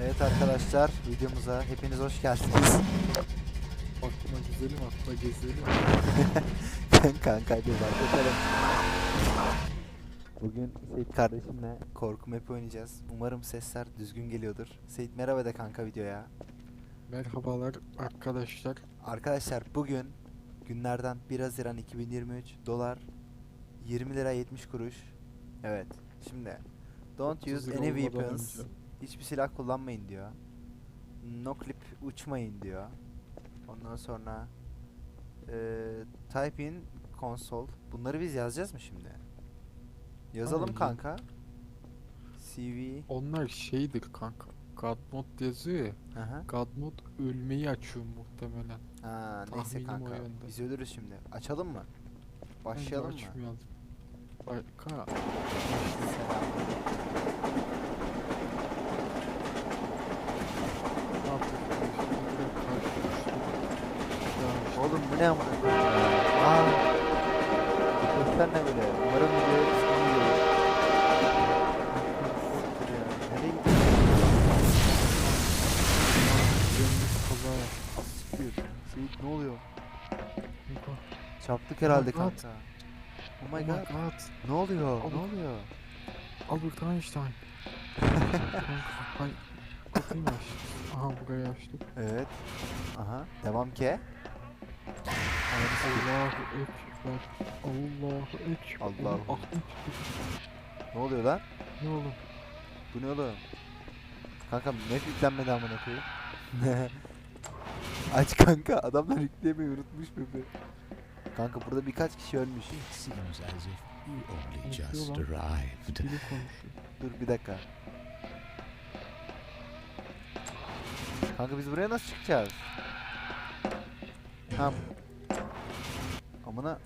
Evet arkadaşlar videomuza hepiniz hoş geldiniz. Aklıma güzelim aklıma gezelim. Kanka hadi başlayalım. Bugün Seyit kardeşimle korku map oynayacağız. Umarım sesler düzgün geliyordur. Seyit merhaba de kanka videoya. Merhabalar arkadaşlar. Arkadaşlar bugün günlerden 1 Haziran 2023 dolar 20 lira 70 kuruş. Evet. Şimdi don't 30 use lira any olmadan weapons. önce. Hiçbir silah kullanmayın diyor. No clip uçmayın diyor. Ondan sonra eee type in console. Bunları biz yazacağız mı şimdi? Yazalım Aynen. kanka. CV. Onlar şeydir kanka. God Mode yazıyor ya. Aha. God Mode ölmeyi açıyor muhtemelen. Ha neyse Tahminim o kanka. Biz ölürüz şimdi. Açalım mı? Başlayalım mı? Açmayalım. Kanka. Ne yapıyorsun? Şimdi direkt karşılaştık. Ya Oğlum bu ne amına? Aa. Sesler ne böyle? Umarım video sıkılmıyor. Nereye gidiyorsun? Seyit ne oluyor? Çarptık herhalde kanka. Oh my god. Ne oluyor? Ne oluyor? Albert Einstein. Ay, kapıyı mı açtık? Aha burayı açtık. Evet. Aha. Devam ki. Allahu Ekber. Allahu Ekber. Allahu. çıktı. Ne oluyor lan? Ne oğlum? Bu ne oğlum? Kanka map yüklenmedi amına koyayım. Aç kanka adamlar yüklemeyi unutmuş map'i. Kanka burada birkaç kişi ölmüş. Dur bir dakika. Kanka biz buraya nasıl çıkacağız? Tamam. Amına.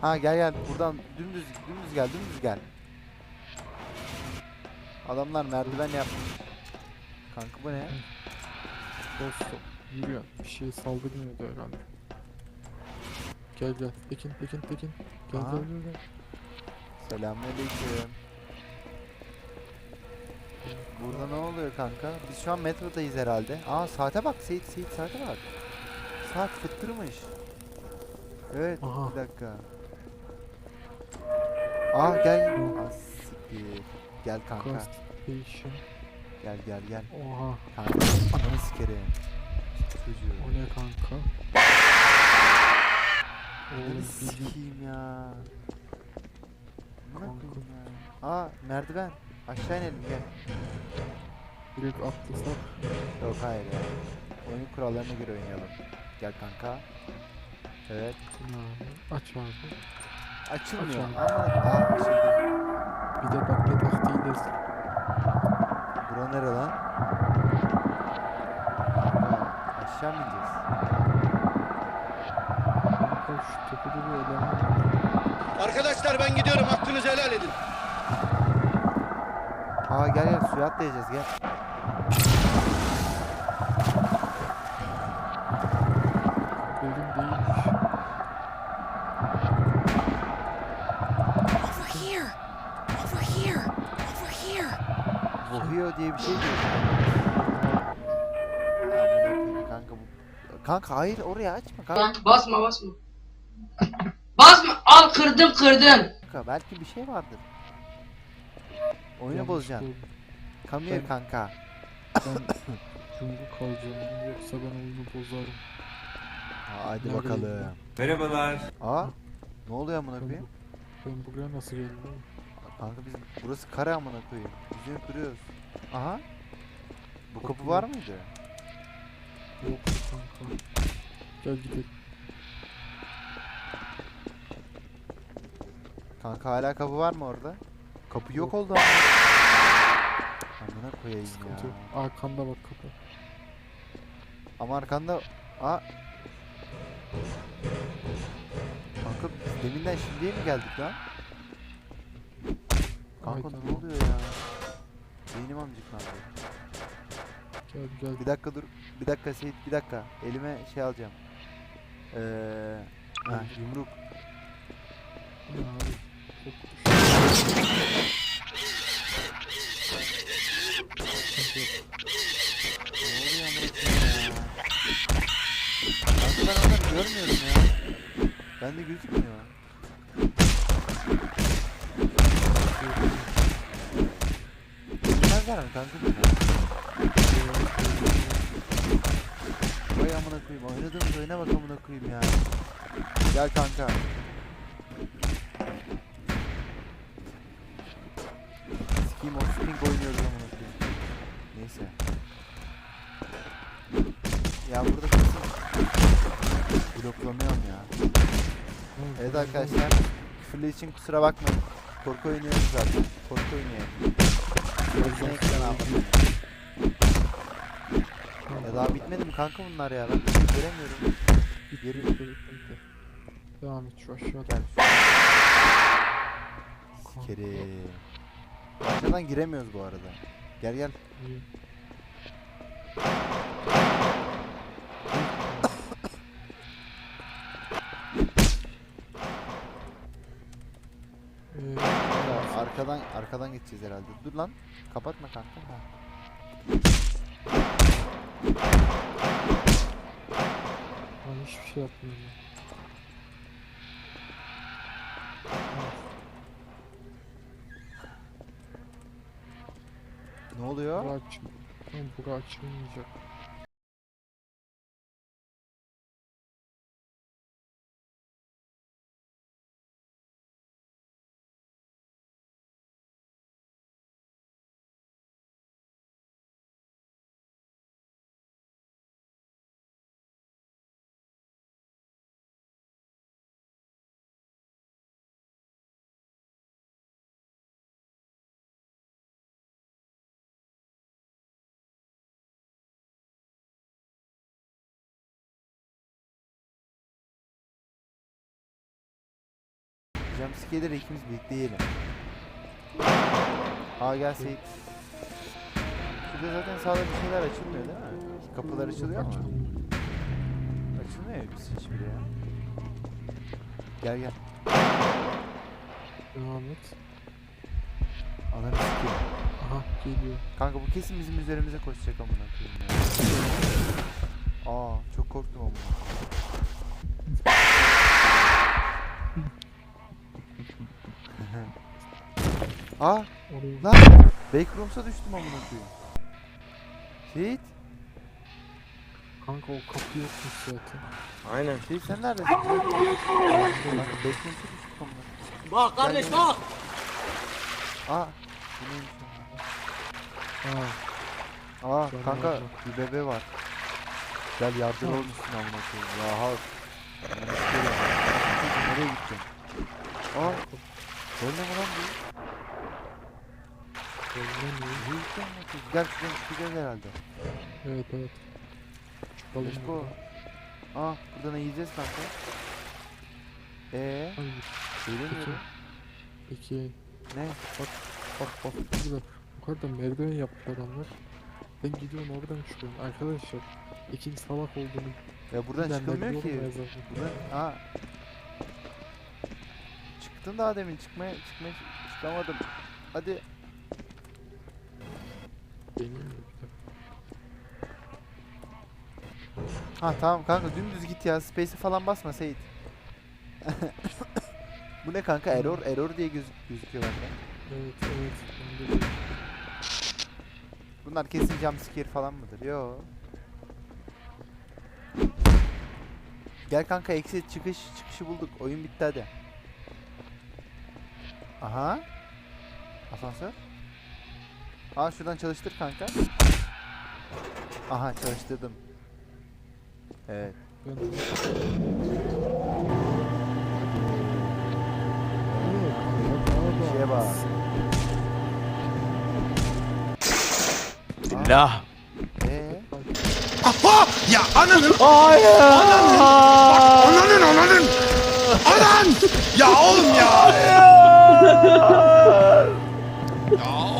Ha gel gel buradan dümdüz dümdüz gel dümdüz gel. Adamlar merdiven yapmış. Kanka bu ne? Dostum. Yürüyor. Bir şey saldırmıyordu herhalde. Gel gel. Tekin Tekin Tekin. Gel Aha. gel gel. gel. Selamünaleyküm. Burada ne oluyor kanka? Biz şu an metrodayız herhalde. Aa saate bak Seyit Seyit saate bak. Saat fıttırmış. Evet Aha. bir dakika. Aa gel. Aa, siktir. Gel kanka. Gas station. Gel gel gel. Oha. Kanka ananı sikerim. Çocuğu. O ne kanka? Oğlum sikeyim ya. Ne Kanka. ya? Aa merdiven. Aşağı inelim gel. direkt atlasak. Yok hayır ya. Oyun kurallarına göre oynayalım. Gel kanka. Evet. Ne abi? Aç abi. Açılmıyor. Ama aa açıldı. Bir de bak ne taktiğiyle Bura nere lan? Aşağı mı ineceğiz? Kanka şu tepede bir eleman. Arkadaşlar ben gidiyorum hakkınızı helal edin. Aa gel gel suya atlayacağız gel. Bölüm değilmiş. Over here! Over here! Over here! Vohio diye bir şey diyor. Kanka bu. Kanka hayır oraya açma kanka. Basma basma. Basma. Al kırdım kırdın. Belki bir şey vardır. Oyunu Yanlış bozacaksın. Come here Ben- kanka. Ben yumruk alacağım yoksa ben oyunu bozarım. Hadi Nereye bakalım. Merhabalar. Aa ne oluyor amına Ben, koyayım? bu- ben buraya nasıl geldim? oğlum? Kanka biz burası kare amına koyayım. Biz yürüyüp duruyoruz. Aha. Bu kapı var mıydı? Yok kanka. Gel gidelim. Kanka hala kapı var mı orada? Kapı yok oldu ama. Amına koyayım Sıkıntı ya. yok. Arkanda bak kapı. Ama arkanda... Aa. Kanka deminden şimdiye mi geldik lan? Kanka ne oluyor ya? Beynim amcıklandı. Gel gel. Bir dakika dur. Bir dakika Seyit bir dakika. Elime şey alacağım. Eee... Ha, yumruk. Ben adam görmüyorum ya. Bende gözükmüyor. Nereden abi kanka bu Vay amına koyayım oynadığımız oyuna bak amına koyayım ya. Gel kanka. Ya burada kesin bloklanıyorum ya. Evet arkadaşlar. Küfürler için kusura bakmayın. Korku oynuyoruz zaten. Korku aldım. Ya daha bitmedi mi kanka bunlar ya? Ben göremiyorum. Yeri Devam et şu aşağıda. gel. Sikeri. Arkadan giremiyoruz bu arada. Gel gel. İyi. Arkadan arkadan geçeceğiz herhalde. Dur lan. Kapatma kanka. Ha. ben hiçbir şey yapmıyorum. Ne oluyor? Bura açılmayacak. Jumpscare'leri ikimiz birlikte yiyelim. Aa gel Seyit. Şurada zaten sağda bir şeyler açılmıyor değil mi? Kapılar açılıyor mu? Açılmıyor biz hiçbiri ya. Gel gel. Devam et. Ananı sikeyim. Aha geliyor. Kanka bu kesin bizim üzerimize koşacak amına koyayım ya. Aa çok korktum amına. Aa Oraya lan Backrooms'a düştüm amına koyayım. Seyit, Kanka o kapı yokmuş zaten. Aynen. Seyit sen neredesin? Lan Backrooms'a düştük amına. Bak kardeş, bak. Aa bu neymiş lan? Aa Canım kanka bir bebe var. Gel yardım olmuşsun amına koyayım. Ya ha. Amına koyayım. Nereye gideceğim? Aa. Böyle mi lan bu? Koyayım? Gel şuradan çıkacağız herhalde. Evet evet. Çıkalım buradan. Aa buradan yiyeceğiz kanka. Eee? Hayır. Söylemiyorum. Peki Ne? bak bak burada yukarıda merdiven yapmış adamlar. Ben gidiyorum oradan çıkıyorum. Arkadaşlar ikinci salak olduğunu Ya buradan ben çıkılmıyor ki. Buradan aa. Çıktın daha demin çıkmaya çıkmaya çıkamadım. Hadi. Deneyim mi. Ha tamam kanka dümdüz git ya. Space'i falan basma Seyit. Bu ne kanka? Error error diye gözük gözüküyor bende. Evet evet. Bunlar kesin jumpscare falan mıdır? Yo. Gel kanka exit çıkış çıkışı bulduk. Oyun bitti hadi. Aha. Asansör. Aa şuradan çalıştır kanka. Aha çalıştırdım. Evet. şeye bak. Billah. Ee? Aha! Ya ananın! Hayır. Ananın ananın! Anan! Ya oğlum ya! ya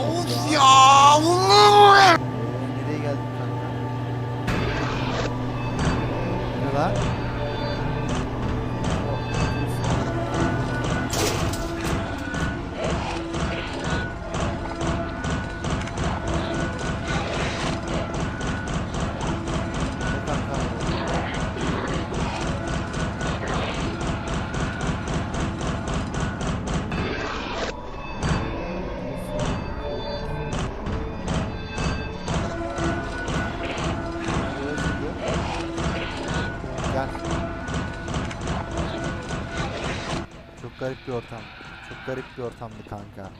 garip bir ortam. Çok garip bir ortamdı kanka.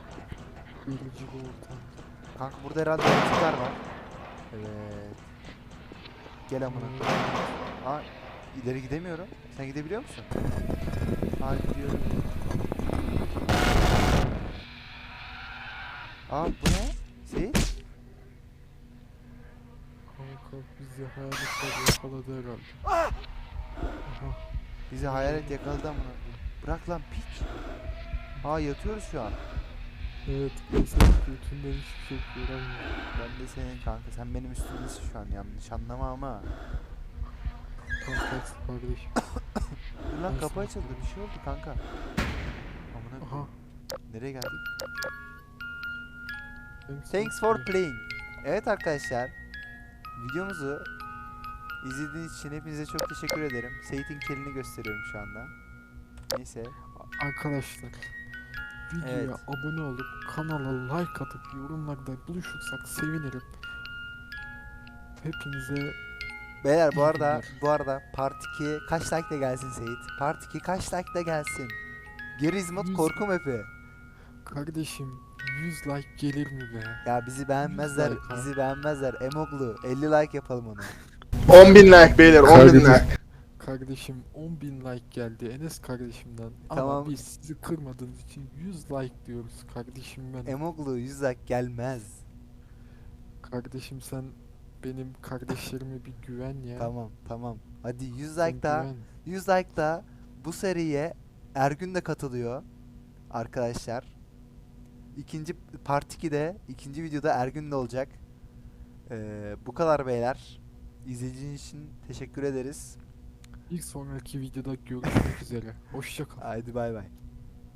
Yorucu bir ortam. Kanka burada herhalde yaratıklar var. Evet. Gel amına. Aa ileri gidemiyorum. Sen gidebiliyor musun? Aa gidiyorum. Aa bu ne? Seyit? Kanka bizi hayaletler yakaladı herhalde. Bizi hayalet yakaladı amına. Bırak lan piç. Aa yatıyoruz şu an. Evet götünden hiçbir şey göremiyorum. Ben de senin kanka. Sen benim üstümdesin şu an yanlış anlama ama. Kanka kardeşim. Dur lan kapı açıldı. Bir şey oldu kanka. Amına Aha. Nereye geldik? Thanks, Thanks for playing. Evet arkadaşlar. Videomuzu izlediğiniz için hepinize çok teşekkür ederim. Seyit'in kelini gösteriyorum şu anda. Neyse. Arkadaşlar videoya Evet. abone olup kanala like atıp yorumlarda buluşursak sevinirim. Hepinize Beyler bu arada günler. bu arada part 2 kaç like de gelsin Seyit? Part 2 kaç like de gelsin? Gerizmut korku map'i. kardeşim 100 like gelir mi be? Ya bizi beğenmezler, like bizi beğenmezler. Emoglu 50 like yapalım onu. 10 bin like beyler 10 bin like. Kardeşim 10.000 like geldi Enes kardeşimden. Ama Tamam. biz sizi kırmadığınız için 100 like diyoruz kardeşim ben. Emoglu 100 like gelmez. Kardeşim sen benim kardeşlerime bir güven ya. Tamam tamam. Hadi 100 Sen like daha. güven. 100 like da bu seriye Ergün de katılıyor arkadaşlar. İkinci part 2'de ikinci videoda Ergün de olacak. Ee, bu kadar beyler. İzlediğiniz için teşekkür ederiz. Bir sonraki videoda görüşmek üzere. Hoşça kal. Haydi bay bay.